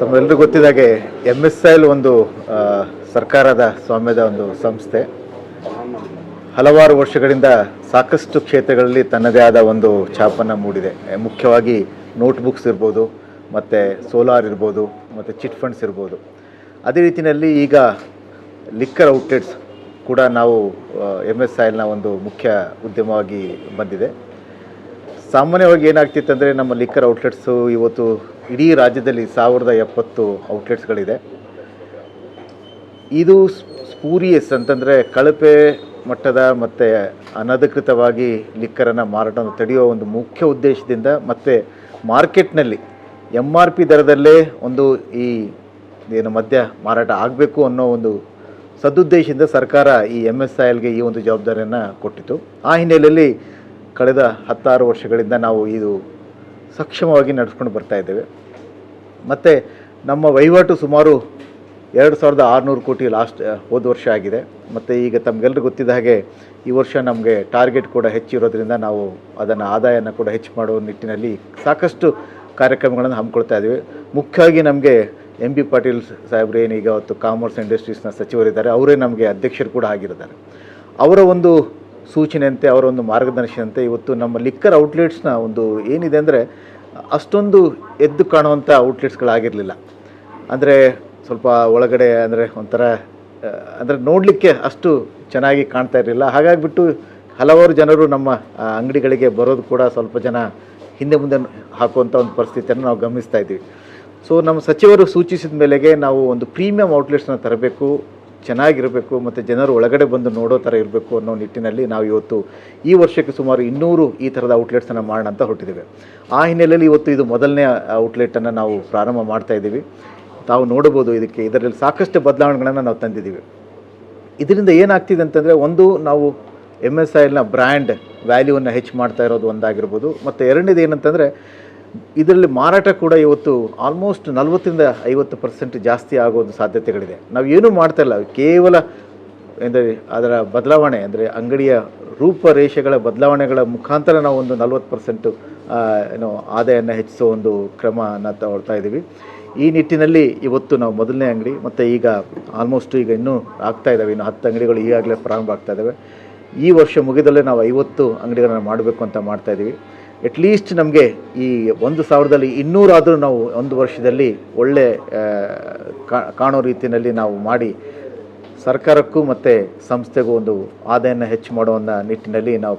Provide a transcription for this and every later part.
ತಮ್ಮೆಲ್ಲರಿಗೂ ಗೊತ್ತಿದ್ದಾಗೆ M S I'll ಒಂದು ಸರ್ಕಾರದ ಸ್ವಾಮ್ಯದ ಒಂದು ಸಂಸ್ಥೆ. ಹಲವಾರು ವರ್ಷಗಳಿಂದ ಸಾಕಷ್ಟು ಕ್ಷೇತ್ರಗಳಲ್ಲಿ ತನ್ನದೇ ಆದ ಒಂದು ಛಾಪನ್ನು ಮೂಡಿದೆ. ಮುಖ್ಯವಾಗಿ ನೋಟ್ಬುಕ್ಸ್ ಇರ್ಬೋದು, ಮತ್ತು ಸೋಲಾರ್ ಇರ್ಬೋದು, ಮತ್ತು ಚಿಟ್ ಫಂಡ್ಸ್ ಇರ್ಬೋದು. ಅದೇ ರೀತಿಯಲ್ಲಿ ಈಗ ಲಿಕ್ಕರ್ ಔಟ್ಲೆಟ್ಸ್ ಕೂಡ ನಾವು ಎಂ ಎಸ್ ಐಲ್ನ ಒಂದು ಮುಖ್ಯ ಉದ್ಯಮವಾಗಿ ಬಂದಿದೆ. ಸಾಮಾನ್ಯವಾಗಿ ಏನಾಗ್ತಿತ್ತು ಅಂದರೆ ನಮ್ಮ ಲಿಕ್ಕರ್ ಔಟ್ಲೆಟ್ಸು ಇವತ್ತು ಇಡೀ ರಾಜ್ಯದಲ್ಲಿ ಸಾವಿರದ ಎಪ್ಪತ್ತು ಔಟ್ಲೆಟ್ಸ್ಗಳಿದೆ ಇದು ಸ್ಪೂರಿಯಸ್ ಅಂತಂದರೆ ಕಳಪೆ ಮಟ್ಟದ ಮತ್ತು ಅನಧಿಕೃತವಾಗಿ ಲಿಕ್ಕರನ್ನು ಮಾರಾಟವನ್ನು ತಡೆಯುವ ಒಂದು ಮುಖ್ಯ ಉದ್ದೇಶದಿಂದ ಮತ್ತು ಮಾರ್ಕೆಟ್ನಲ್ಲಿ ಎಂ ಆರ್ ಪಿ ದರದಲ್ಲೇ ಒಂದು ಈ ಏನು ಮದ್ಯ ಮಾರಾಟ ಆಗಬೇಕು ಅನ್ನೋ ಒಂದು ಸದುದ್ದೇಶದಿಂದ ಸರ್ಕಾರ ಈ ಎಂ ಎಸ್ ಐ ಎಲ್ಗೆ ಈ ಒಂದು ಜವಾಬ್ದಾರಿಯನ್ನು ಕೊಟ್ಟಿತು ಆ ಹಿನ್ನೆಲೆಯಲ್ಲಿ ಕಳೆದ ಹತ್ತಾರು ವರ್ಷಗಳಿಂದ ನಾವು ಇದು ಸಕ್ಷಮವಾಗಿ ನಡೆಸ್ಕೊಂಡು ಬರ್ತಾ ಇದ್ದೇವೆ. ಮತ್ತು ನಮ್ಮ ವಹಿವಾಟು ಸುಮಾರು ಎರಡು ಸಾವಿರದ ಆರುನೂರು ಕೋಟಿ ಲಾಸ್ಟ್ ಹೋದ ವರ್ಷ ಆಗಿದೆ. ಮತ್ತು ಈಗ ತಮಗೆಲ್ಲರಿಗೂ ಗೊತ್ತಿದ್ದ ಹಾಗೆ ಈ ವರ್ಷ ನಮಗೆ ಟಾರ್ಗೆಟ್ ಕೂಡ ಹೆಚ್ಚಿರೋದ್ರಿಂದ ನಾವು ಅದನ್ನು ಆದಾಯನ ಕೂಡ ಹೆಚ್ಚು ಮಾಡುವ ನಿಟ್ಟಿನಲ್ಲಿ ಸಾಕಷ್ಟು ಕಾರ್ಯಕ್ರಮಗಳನ್ನು ಹಮ್ಮಿಕೊಳ್ತಾ ಇದ್ದೀವಿ. ಮುಖ್ಯವಾಗಿ ನಮಗೆ ಎಂ ಬಿ ಪಾಟೀಲ್ ಸಾಹೇಬ್ರು ಏನೀಗ ಅವತ್ತು ಕಾಮರ್ಸ್ ಇಂಡಸ್ಟ್ರೀಸ್ನ ಸಚಿವರಿದ್ದಾರೆ, ಅವರೇ ನಮಗೆ ಅಧ್ಯಕ್ಷರು ಕೂಡ ಆಗಿರ್ತಾರೆ ಅವರ ಒಂದು ಸೂಚನೆಯಂತೆ ಅವರ ಒಂದು ಮಾರ್ಗದರ್ಶನಂತೆ ಇವತ್ತು ನಮ್ಮ ಲಿಕ್ಕರ್ ಔಟ್ಲೆಟ್ಸ್ನ ಒಂದು ಏನಿದೆ ಅಂದರೆ, ಅಷ್ಟೊಂದು ಎದ್ದು ಕಾಣುವಂಥ ಔಟ್ಲೆಟ್ಸ್ಗಳಾಗಿರಲಿಲ್ಲ. ಅಂದರೆ ಸ್ವಲ್ಪ ಒಳಗಡೆ ಅಂದರೆ ಒಂಥರ ಅಂದರೆ ನೋಡಲಿಕ್ಕೆ ಅಷ್ಟು ಚೆನ್ನಾಗಿ ಕಾಣ್ತಾ ಇರಲಿಲ್ಲ. ಹಾಗಾಗಿಬಿಟ್ಟು ಹಲವಾರು ಜನರು ನಮ್ಮ ಅಂಗಡಿಗಳಿಗೆ ಬರೋದು ಕೂಡ ಸ್ವಲ್ಪ ಜನ ಹಿಂದೆ ಮುಂದೆ ಹಾಕುವಂಥ ಒಂದು ಪರಿಸ್ಥಿತಿಯನ್ನು ನಾವು ಗಮನಿಸ್ತಾ ಇದ್ದೀವಿ. ಸೊ, ನಮ್ಮ ಸಚಿವರು ಸೂಚಿಸಿದ ಮೇಲೆಗೆ ನಾವು ಒಂದು ಪ್ರೀಮಿಯಂ ಔಟ್ಲೆಟ್ಸ್ನ ತರಬೇಕು. ಚೆನ್ನಾಗಿರಬೇಕು ಮತ್ತು ಜನರು ಒಳಗಡೆ ಬಂದು ನೋಡೋ ಥರ ಇರಬೇಕು ಅನ್ನೋ ನಿಟ್ಟಿನಲ್ಲಿ ನಾವು ಇವತ್ತು ಈ ವರ್ಷಕ್ಕೆ ಸುಮಾರು ಇನ್ನೂರು ಈ ಥರದ ಔಟ್ಲೆಟ್ಸನ್ನು ಮಾಡೋಣ ಅಂತ ಹೊರಟಿದ್ದೇವೆ. ಆ ಹಿನ್ನೆಲೆಯಲ್ಲಿ ಇವತ್ತು ಇದು ಮೊದಲನೇ ಔಟ್ಲೆಟನ್ನು ನಾವು ಪ್ರಾರಂಭ ಮಾಡ್ತಾ ಇದ್ದೀವಿ. ತಾವು ನೋಡಬಹುದು ಇದಕ್ಕೆ, ಇದರಲ್ಲಿ ಸಾಕಷ್ಟು ಬದಲಾವಣೆಗಳನ್ನು ನಾವು ತಂದಿದ್ದೀವಿ. ಇದರಿಂದ ಏನಾಗ್ತಿದೆ ಅಂತಂದರೆ ಒಂದು, ನಾವು ಎಂ ಎಸ್ ಐಲ್ನ ಬ್ರ್ಯಾಂಡ್ ವ್ಯಾಲ್ಯೂವನ್ನು ಹೆಚ್ಚು ಮಾಡ್ತಾ ಇರೋದು ಒಂದಾಗಿರ್ಬೋದು. ಮತ್ತು ಎರಡನೇದು ಏನಂತಂದರೆ ಇದರಲ್ಲಿ ಮಾರಾಟ ಕೂಡ ಇವತ್ತು ಆಲ್ಮೋಸ್ಟ್ ನಲ್ವತ್ತರಿಂದ ಐವತ್ತು ಪರ್ಸೆಂಟ್ ಜಾಸ್ತಿ ಆಗೋದು ಸಾಧ್ಯತೆಗಳಿದೆ. ನಾವು ಏನೂ ಮಾಡ್ತಾ ಇಲ್ಲ. ಕೇವಲ ಎಂದರೆ ಅದರ ಬದಲಾವಣೆ, ಅಂದರೆ ಅಂಗಡಿಯ ರೂಪರೇಷೆಗಳ ಬದಲಾವಣೆಗಳ ಮುಖಾಂತರ ನಾವು ಒಂದು ನಲವತ್ತು ಪರ್ಸೆಂಟು ಏನು ಆದಾಯವನ್ನು ಹೆಚ್ಚಿಸೋ ಒಂದು ಕ್ರಮನ ತಗೊಳ್ತಾ ಇದ್ದೀವಿ ಈ ನಿಟ್ಟಿನಲ್ಲಿ ಇವತ್ತು ನಾವು ಮೊದಲನೇ ಅಂಗಡಿ, ಮತ್ತು ಈಗ ಆಲ್ಮೋಸ್ಟ್ ಈಗ ಇನ್ನೂ ಆಗ್ತಾ ಇದ್ದಾವೆ ಇನ್ನು ಹತ್ತು ಅಂಗಡಿಗಳು ಈಗಾಗಲೇ ಪ್ರಾರಂಭ ಆಗ್ತಾ ಇದ್ದಾವೆ ಈ ವರ್ಷ ಮುಗಿದಲ್ಲೇ ನಾವು ಐವತ್ತು ಅಂಗಡಿಗಳನ್ನು ಮಾಡಬೇಕು ಅಂತ ಮಾಡ್ತಾ ಇದ್ದೀವಿ ಅಟ್ಲೀಸ್ಟ್ ನಮಗೆ ಈ ಒಂದು ಸಾವಿರದಲ್ಲಿ ಇನ್ನೂರಾದರೂ ನಾವು ಒಂದು ವರ್ಷದಲ್ಲಿ ಒಳ್ಳೆ ಕಾಣೋ ರೀತಿಯಲ್ಲಿ ನಾವು ಮಾಡಿ ಸರ್ಕಾರಕ್ಕೂ ಮತ್ತು ಸಂಸ್ಥೆಗೂ ಒಂದು ಆದಾಯನ ಹೆಚ್ಚು ಮಾಡುವ ನಿಟ್ಟಿನಲ್ಲಿ ನಾವು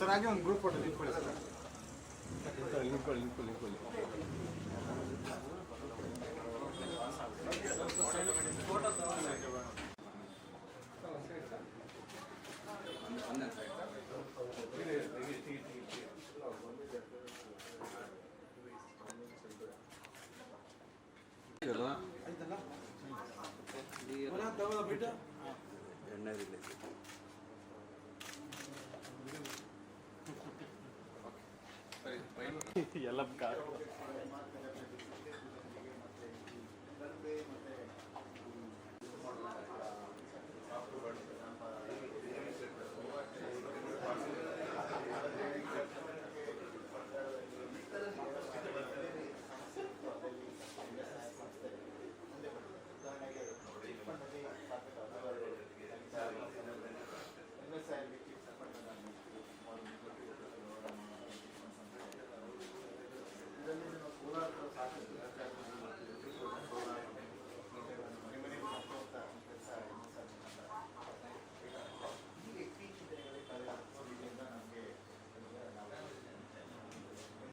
ಸರ್ ಹಾಗೆ ಒಂದು ಗ್ರೂಪ್ ಕೊಟ್ಟು ನಿಂತ್ಕೊಳ್ಳಿ ಸರ್ ನಿಂತ್ಕೊಳ್ಳಿ ನಿಂತ್ಕೊಳ್ಳಿ ನಿಂತ್ಕೊಳ್ಳಿ ಆಯ್ತಲ್ಲ ಎಣ್ಣೆ ಎಲ್ಲ